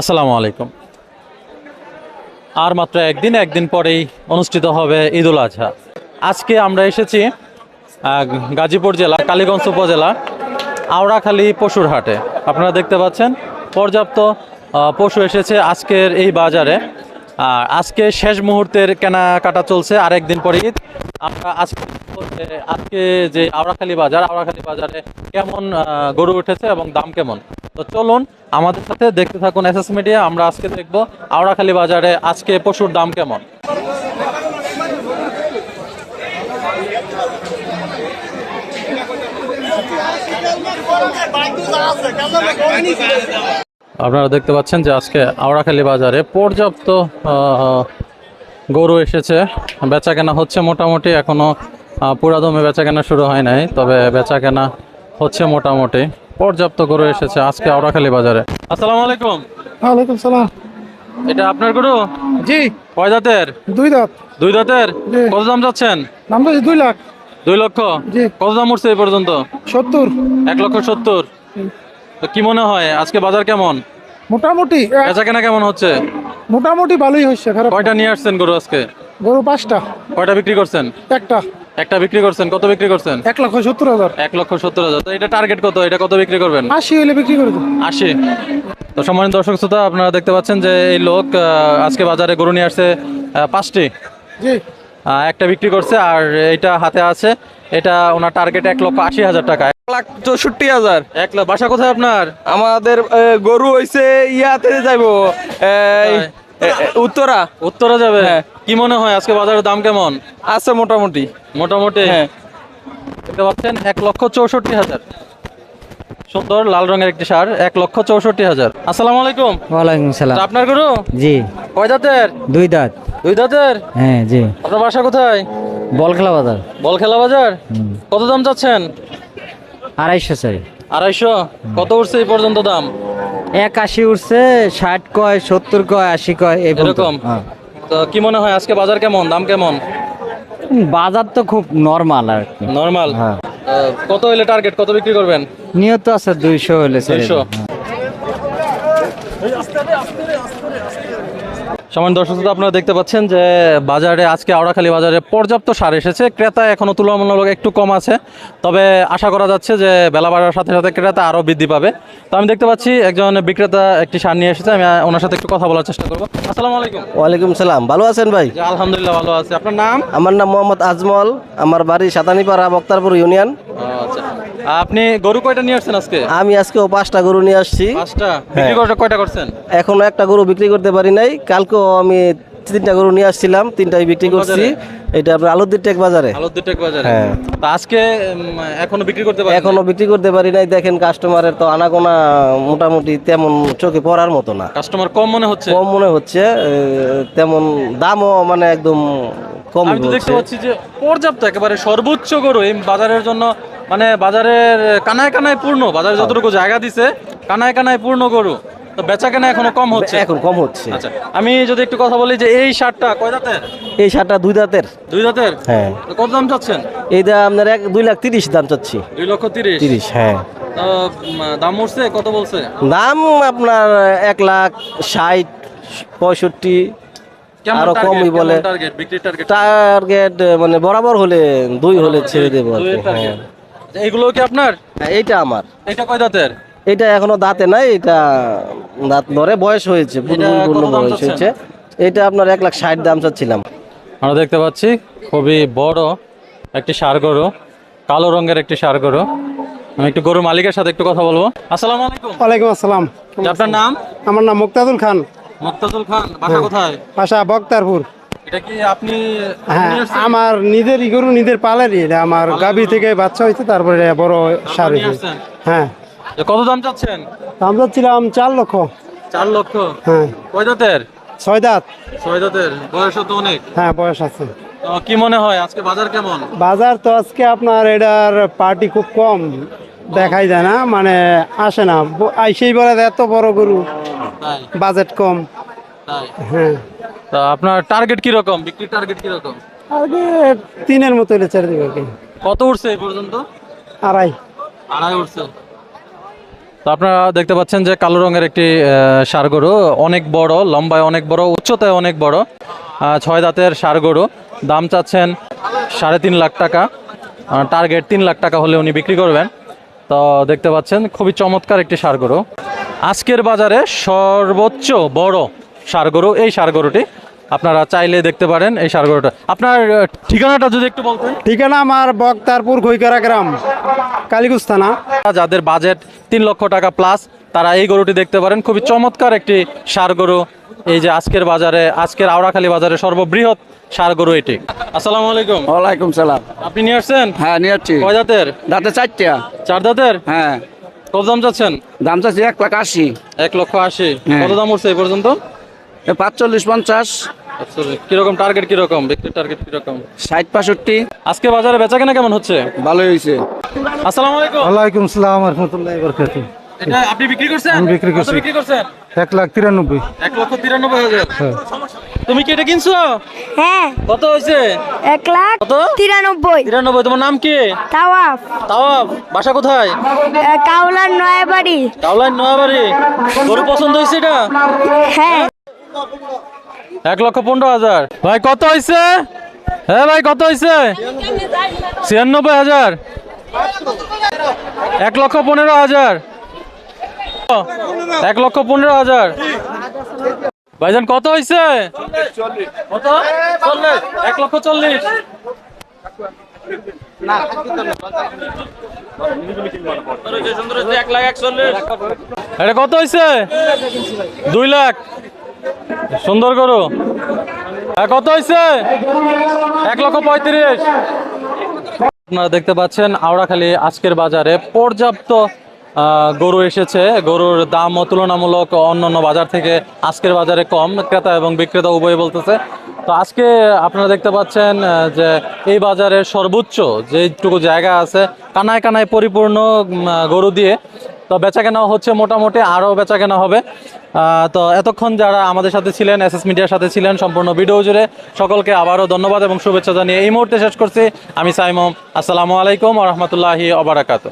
আসসালামু আলাইকুম। আর মাত্র একদিন একদিন পরেই অনুষ্ঠিত হবে ঈদ উল আজহা। আজকে আমরা এসেছি গাজীপুর জেলা, কালীগঞ্জ উপজেলা, আওড়াখালী পশুর হাটে। আপনারা দেখতে পাচ্ছেন, পর্যাপ্ত পশু এসেছে আজকের এই বাজারে। আর আজকে শেষ মুহূর্তের কেনাকাটা চলছে আর একদিন পরে ঈদ। আমরা আজকে আজকে যে আওড়াখালী বাজার, আওড়াখালী বাজারে কেমন গরু উঠেছে এবং দাম কেমন। তো চলুন আমাদের সাথে দেখতে থাকুন এসএস মিডিয়া আমরা আজকে দেখব আওড়াখালী বাজারে আজকে পশুর দাম কেমন। আপনারা দেখতে পাচ্ছেন যে আজকে আওড়াখালী বাজারে পর্যাপ্ত গরু এসেছে। বেচা কেনা হচ্ছে মোটামুটি এখনও আহ, পুরাদমে বেচা কেনা শুরু হয় নাই তবে বেচা কেনা হচ্ছে মোটামুটি। পর্যাপ্ত গরু এসেছে আজকে আওড়াখালী বাজারে। আসসালামু আলাইকুম। ওয়ালাইকুম সালাম। এটা আপনার গরু? জি। কয় দাঁতের? দুই দাঁত। দুই দাঁতের? কত দাম যাচ্ছেন? নাম তো দুই লাখ। দুই লক্ষ? জি। কত দাম উঠছে এই পর্যন্ত? সত্তর। এক লক্ষ সত্তর। তো কি মনে হয় আজকে বাজার কেমন? মোটামুটি বেচা কেনা কেমন হচ্ছে? মোটামুটি ভালোই হচ্ছে খারাপ কয়টা নিয়ে আসছেন গরু আজকে? গরু পাঁচটা। কয়টা বিক্রি করছেন? একটা। একটা বিক্রি করছেন কত বিক্রি করছেন? এক লক্ষ সত্তর হাজার। এক লক্ষ সত্তর হাজার। তো এটা টার্গেট কত? এটা কত বিক্রি করবেন? আশি হইলে বিক্রি করে দেবো। আশি। তো সম্মানিত দর্শক শ্রোতা আপনারা দেখতে পাচ্ছেন যে এই লোক আজকে বাজারে গরু নিয়ে আসছে পাঁচটি। জি। একটা বিক্রি করছে আর এটা হাতে আছে। এটা ওনার টার্গেট এক লক্ষ আশি হাজার টাকা। এক লাখ চৌষট্টি হাজার। এক লাখ বাসা কোথায় আপনার? আমাদের গরু হইছে ইয়াতে যাইবো। এ, উত্তরা যাবে? হ্যাঁ। কি মনে হয় আজকে বাজারের দাম কেমন? আছে মোটামুটি। মোটামুটি? হ্যাঁ। দেখতে পাচ্ছেন এক লক্ষ চৌষট্টি হাজার। সুন্দর লাল রঙের একটি সার এক লক্ষ চৌষট্টি হাজার। আসসালামু আলাইকুম। ওয়ালাইকুম সালাম। আপনার গরু? জি। কয় দাঁতের? দুই দাঁত। দুই দাঁতের? হ্যাঁ জি। আপনার বাসা কোথায়? বল খেলা বাজার। বল খেলা বাজার কত দাম চাচ্ছেন? আড়াইশো চাই আড়াইশো? কত উঠছে এই পর্যন্ত দাম? এক আশি উঠছে ষাট কয় সত্তর কয় আশি কয়। এরকম? তো কি মনে হয় আজকে বাজার কেমন? দাম কেমন? বাজার তো খুব নর্মাল আর কি। নর্মাল হ্যাঁ। কত হলে টার্গেট কত বিক্রি করবেন? নিয়ত আছে দুইশো হলে আস্তে দুইশো হ্যাঁ। দর্শক আপনারা দেখতে পাচ্ছেন যে বাজারে আজকে আওড়াখালী বাজারে পর্যাপ্ত সার এসেছে। ক্রেতা এখনও তুলনামূলক একটু কম আছে। তবে আশা করা যাচ্ছে যে বেলা বাড়ার সাথে সাথে ক্রেতা আরও বৃদ্ধি পাবে। তো আমি দেখতে পাচ্ছি একজন বিক্রেতা একটি সার নিয়ে এসেছে। আমি ওনার সাথে একটু কথা বলার চেষ্টা করব। আসসালামু আলাইকুম। ওয়ালাইকুম সালাম। ভালো আছেন ভাই? আলহামদুলিল্লাহ ভালো আছে। আপনার নাম? আমার নাম মোহাম্মদ আজমল। আমার বাড়ি সাতানিপাড়া বক্তারপুর ইউনিয়ন। আচ্ছা। আপনি গরু কয়টা নিয়ে আসছেন আজকে? আমি আজকেও পাঁচটা গরু নিয়ে আসছি। পাঁচটা? বিক্রি করতে কয়টা করছেন? এখনও একটা গরু বিক্রি করতে পারি নাই। কালকেও আমি তিনটা গরু নিয়ে আসছিলাম তিনটাই বিক্রি করছি। এটা আপনার আলুদ্দির টেক বাজারে। আলোদ্দির টেক বাজারে। হ্যাঁ। তা আজকে এখনও বিক্রি করতে পারেন এখনও বিক্রি করতে পারি নাই। দেখেন কাস্টমারের তো আনাগোনা মোটামুটি তেমন চোখে পড়ার মতো না। কাস্টমার কম মনে হচ্ছে? কম মনে হচ্ছে তেমন দামও মানে একদম কম আমি তো দেখতে পাচ্ছি যে পর্যাপ্ত একেবারে সর্বোচ্চ গরু এই বাজারের জন্য মানে বাজারের কানায় কানায় পূর্ণ বাজারে যতটুকু জায়গা দিছে কানায় কানায় পূর্ণ গরু। তো বেচা এখনও কম হচ্ছে? এখন কম হচ্ছে। আচ্ছা আমি যদি একটু কথা বলি যে এই শার্টটা কয় দাঁতের? এই শার্টটা দুই দাঁতের। দুই দাঁতের? হ্যাঁ। কত দাম চাচ্ছেন? এই দাম আপনার এক দুই লাখ তিরিশ দাম চাচ্ছি। দুই লক্ষ তিরিশ? তিরিশ হ্যাঁ। দাম উঠছে? কত বলছে? দাম আপনার এক লাখ ষাট পঁয়ষট্টি আরও কমই বলে। টার্গেট মানে বরাবর হলে দুই হলে ছেড়ে দেবো হ্যাঁ। এইগুলো কি আপনার? হ্যাঁ, এইটা আমার। এটা কয় দাঁতের? এটা এখনও দাঁতে নাই এটা দাঁত ধরে বয়স হয়েছে পূর্ণ বয়স হয়েছে। এটা আপনার এক লাখ ষাট দাম চাচ্ছিলাম। আমরা দেখতে পাচ্ছি খুবই বড় একটি সার গরু কালো রঙের একটি সার গরু। আমি একটু গরু মালিকের সাথে একটু কথা বলব। আসসালামু আলাইকুম। ওয়ালাইকুম আসসালাম। আপনার নাম? আমার নাম মুক্তাদুল খান। মুক্তাজুল খান বাসা কোথায়? বাসা বক্তারপুর। এটা কি আপনি হ্যাঁ আমার নিজের গরু নিজের পালেরই। এটা আমার গাবি থেকে বাচ্চা হয়েছে তারপরে বড় সার হয়েছে। হ্যাঁ। কত দাম চাচ্ছেন? দাম যাচ্ছিলাম চার লক্ষ। চার লক্ষ? হ্যাঁ। কয় দাঁতের? ছয় দাঁত। ছয় দাঁতের। বয়স তো অনেক। হ্যাঁ বয়স আছে। কি মনে হয় আজকে বাজার কেমন? বাজার তো আজকে আপনার এটার পার্টি খুব কম। দেখাই যায় না মানে আসে না। আইসেই বলে এত বড় গরু বাজেট কম। হ্যাঁ। তো আপনার টার্গেট কি রকম? বিক্রির টার্গেট কি রকম? আগে তিনের মতো হলে ছেড়ে দেবে কত উঠছে এই পর্যন্ত? আড়াই। আড়াই উঠছে। তো আপনারা দেখতে পাচ্ছেন যে কালো রঙের একটি ষাঁড় গরু। অনেক বড়, লম্বায় অনেক বড়, উচ্চতায় অনেক বড়। ছয় দাঁতের ষাঁড় গরু। দাম চাচ্ছেন সাড়ে তিন লাখ টাকা। টার্গেট তিন লাখ টাকা হলে উনি বিক্রি করবেন। তো দেখতে পাচ্ছেন, খুবই চমৎকার একটি ষাঁড় গরু। আজকের বাজারে সর্বোচ্চ বড় ষাঁড় গরু, এই ষাঁড় গরুটি আপনারা চাইলে দেখতে পারেন এই গরুটা আপনার ঠিকানাটা যদি একটু বলতেন। ঠিকানা আমার বক্তারপুর খৈকারা গ্রাম কালীগুজ থানা। যাদের বাজেট তিন লক্ষ টাকা প্লাস তারা এই গরুটি দেখতে পারেন। খুবই চমৎকার একটি সার গরু এই যে আজকের বাজারে আজকের আওড়াখালী বাজারে সর্ববৃহৎ সার গরু এটি। আসসালামু আলাইকুম। ওয়ালাইকুম সালাম। আপনি নিয়ে আসছেন? হ্যাঁ নিয়ে যাচ্ছি কয় দাঁতের? দাঁতে চারটা। চার দাঁতের? হ্যাঁ। কত দাম চাচ্ছেন? দাম চাচ্ছি এক লাখ আশি। এক লক্ষ আশি। হ্যাঁ। কত দাম উঠছে এই পর্যন্ত? পাঁচচল্লিশ পঞ্চাশ। আচ্ছা, কীরকম টার্গেট কীরকম? বিক্রির টার্গেট কীরকম? ষাট পাঁষট্টি আজকে বাজারে বেচা কেনা কেমন হচ্ছে? ভালোই হয়েছে। আসসালামু আলাইকুম। ওয়ালাইকুম সালাম রহমতুল্লাহ বরকাত এটা আপনি বিক্রি করছেন? আমি বিক্রি করছি। বিক্রি করছেন? এক লাখ তিরানব্বই। এক লক্ষ তিরানব্বই হাজার। হ্যাঁ। তুমি কি এটা কিনছো? হ্যাঁ। কত হয়েছে? এক লাখ কত? তিরানব্বই। তিরানব্বই। তোমার নাম কি? তাওয়াফ। তাওয়াব বাসা কোথায়? কাউলার নয়াবাড়ি। কাউলাইন নয়াবাড়ি। গরু পছন্দ হয়েছে এটা? হ্যাঁ। এক লক্ষ পনেরো হাজার। ভাই, কত হয়েছে হ্যাঁ ভাই, কত হয়েছে ছিয়ানব্বই হাজার। এক লক্ষ পনেরো হাজার। এক লক্ষ পনেরো হাজার। ভাইজান, কত হয়েছে কত? চল্লিশ। এক লক্ষ চল্লিশ। এটা কত হয়েছে দুই লাখ। সুন্দর হ্যাঁ, কত হয়েছে এক লক্ষ পঁয়ত্রিশ। আপনারা দেখতে পাচ্ছেন আওড়াখালী আজকের বাজারে পর্যাপ্ত গরু এসেছে। গরুর দাম তুলনামূলক অন্যান্য বাজার থেকে আজকের বাজারে কম। ক্রেতা এবং বিক্রেতা উভয় বলতেছে। তো আজকে আপনারা দেখতে পাচ্ছেন যে এই বাজারের সর্বোচ্চ যেটুকু জায়গা আছে কানায় কানায় পরিপূর্ণ গরু দিয়ে। তো বেচা কেনা হচ্ছে মোটামুটি আরও বেচা কেনা হবে। তো এতক্ষণ যারা আমাদের সাথে ছিলেন এস এস মিডিয়ার সাথে ছিলেন, সম্পূর্ণ ভিডিও জুড়ে সকলকে আবারও ধন্যবাদ এবং শুভেচ্ছা জানিয়ে এই মুহূর্তে শেষ করছি। আমি সাইমম, আসসালামু আলাইকুম রহমতুল্লাহি অবরাকাত